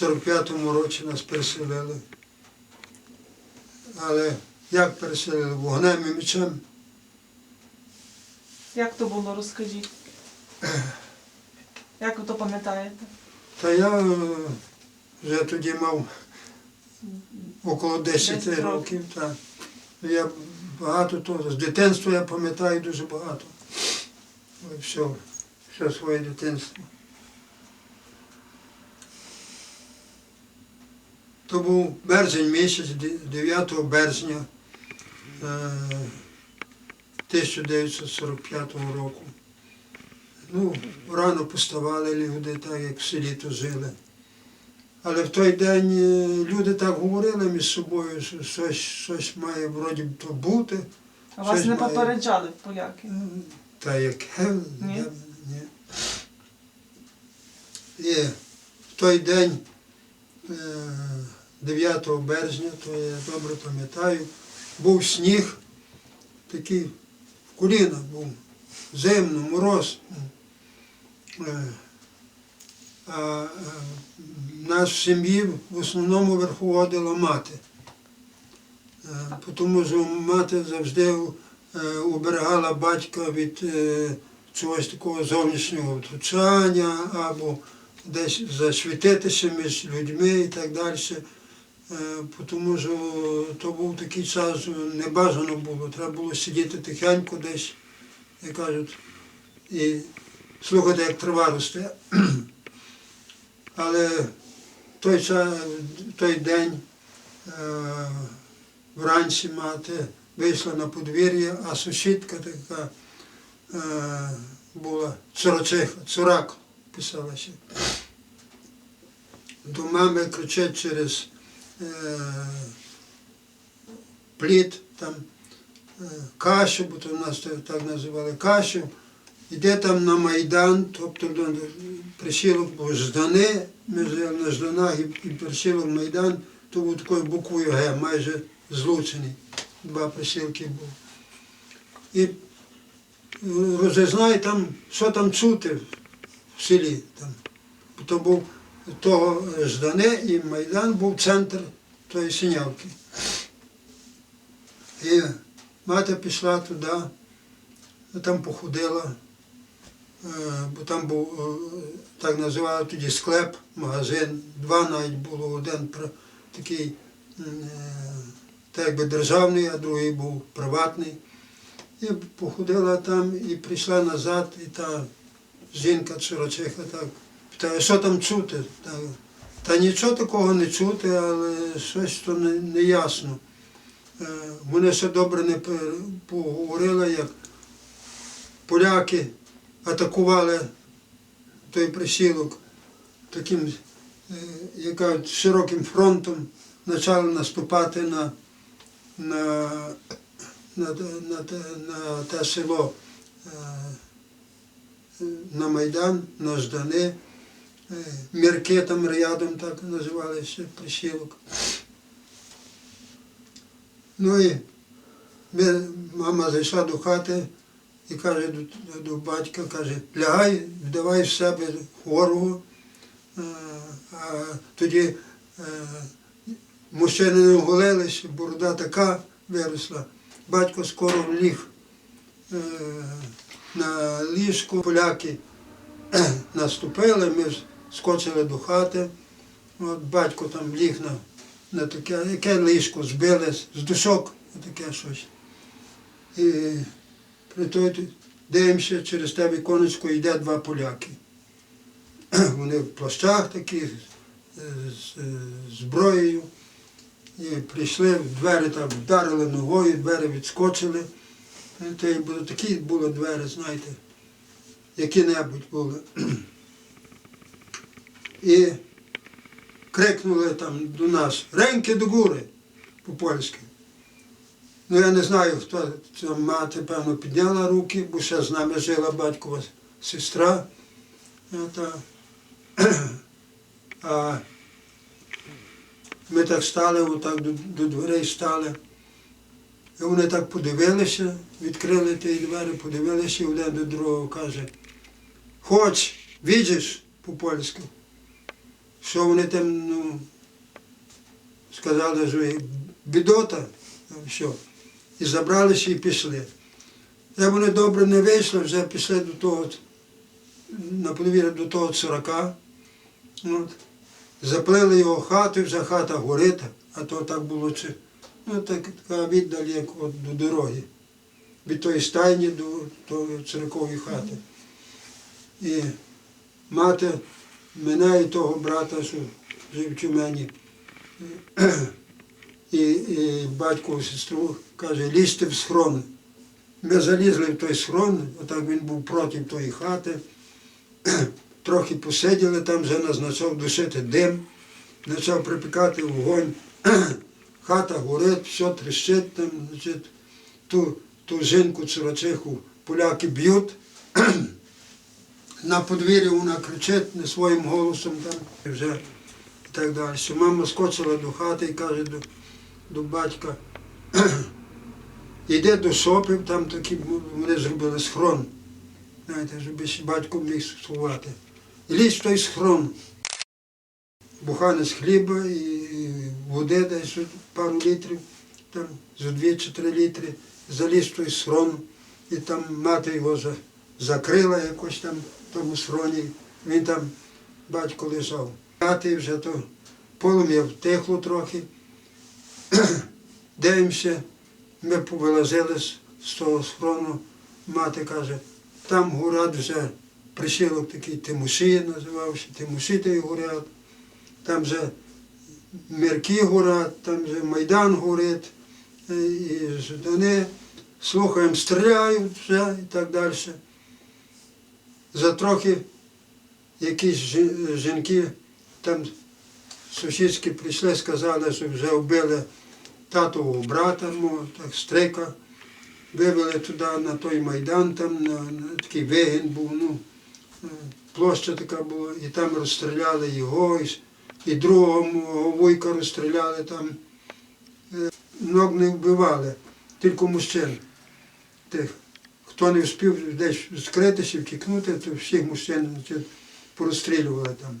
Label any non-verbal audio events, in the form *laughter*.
в 45-му році нас переселили. Але як переселили? Вогнем і мечем. Як то було, розкажіть? Як ви то пам'ятаєте? Та я вже тоді мав около 10 10 років. Так. Я багато того, з дитинства я пам'ятаю дуже багато. Все, все своє дитинство. То був березень місяць, 9 березня е, 1945 року. Ну, рано поставали люди, так як в селі то жили. Але в той день е, люди так говорили між собою, що щось, щось має вроді то бути. А вас не має. попереджали поляки? Е, Та яке? Ні? Ні. І в той день, е, 9 березня, то я добре пам'ятаю, був сніг, такий в коліна був, зимно, мороз. Е, А е, нас в сім'ї в основному верховодила мати. Е, Тому що мати завжди уберегала батька від чогось такого зовнішнього втручання або десь засвітитися між людьми і так далі. Е, Тому що то був такий час, не бажано було. Треба було сидіти тихенько десь, як кажуть, і слухати, як трава росте. *clears throat* Але той, той день е, вранці мати вийшла на подвір'я, а сусідка така е, була цурачиха, цурак писалася. До мами кричить через плід там е, кашу, бо то нас так називали кашу. Іде там на Майдан, тобто присілок був Ждани, на Жданах і, присілок Майдан, то був такою буквою Г, майже злучений. Два присілки був. І е, розізнай там, що там чути в селі. Там. То був того Ждане і Майдан був центр тої синявки. І мати пішла туди, там походила, е, бо там був, е, так називали тоді склеп, магазин, два навіть було, один такий е, так якби державний, а другий був приватний. І походила там і прийшла назад, і та жінка чорочиха так питає, що там чути? Та, та нічого такого не чути, але щось то не, не ясно. Е, Вони ще добре не поговорили, як поляки атакували той присілок таким, е, як кажуть, широким фронтом, почали наступати на, на, на, на, те- на те село, е, на Майдан, на Ждани. Мірки там рядом так називалися присілок. Ну і ми, мама зайшла до хати і каже до, до батька, каже, лягай, вдавай в себе хворого. Е, А тоді е, мужчини не оголилися, борода така виросла. Батько скоро ліг е, на ліжку. Поляки наступили, ми скочили до хати. От батько там ліг на, на таке, яке ліжко збили з душок, таке щось. І той дивимося, через те віконечко йде два поляки. *clears throat* Вони в плащах таких, з зброєю. І прийшли, двері там вдарили ногою, двері відскочили. Такі були двері, знаєте, які-небудь були. *clears throat* І крикнули там до нас Реньки до гури по-польськи. Ну я не знаю, хто це мати, певно, підняла руки, бо ще з нами жила батькова сестра. *clears throat* А ми так стали, отак до, до дверей стали. І вони так подивилися, відкрили ті двері, подивилися, і один до другого каже, хоч, бачиш по-польськи, що вони там, ну, сказали, що бідота, ну, що. І забралися і пішли. Як вони добре не вийшли, вже пішли до того, на подвір'я до того цурака. От. Заплили його хату, вже хата горить, а то так було чи, ну, так, така віддаль, як от до дороги. Від тої стайні до тої церкової хати. І мати мене і того брата, що жив в Тюмені, і, і батькову сестру каже, лізьте в схрон. Ми залізли в той схрон, отак він був проти тої хати. Трохи посиділи, там вже нас почав душити дим, почав припікати вогонь. Хата горить, все тріщить там, значить, ту, ту жінку цурачиху поляки б'ють. На подвір'ї вона кричить не своїм голосом там і вже і так далі. Мама скочила до хати і каже до, до батька, йде до сопів, там такі вони зробили схрон. Знаєте, щоб батько міг сховати. І лізь в той схрон. Буханець хліба і води десь пару літрів, там за дві чи три літри, заліз в той схрон, і там мати його за- закрила якось там в тому схроні. Він там, батько лежав. Хати вже то полум'я втихло трохи. *clears throat* Дивимося, ми повилазили з, того схрону. Мати каже, там город вже присілок такий Тимуші називався, Тимуші той город. Там вже Мірки город, там вже Майдан горить, е, і Ждани. Слухаємо, стріляють вже і так далі. За трохи якісь жінки там сусідські прийшли, сказали, що вже вбили татового брата, так, стрика. Вивели туди на той майдан, там на, на такий вигін був, ну, е, площа така була, і там розстріляли його, і, і другого вуйка розстріляли там. Е, Ног не вбивали, тільки мужчин. Тих. Хто не встиг десь скритися, втікнути, то всіх мужчин значить, порозстрілювали там.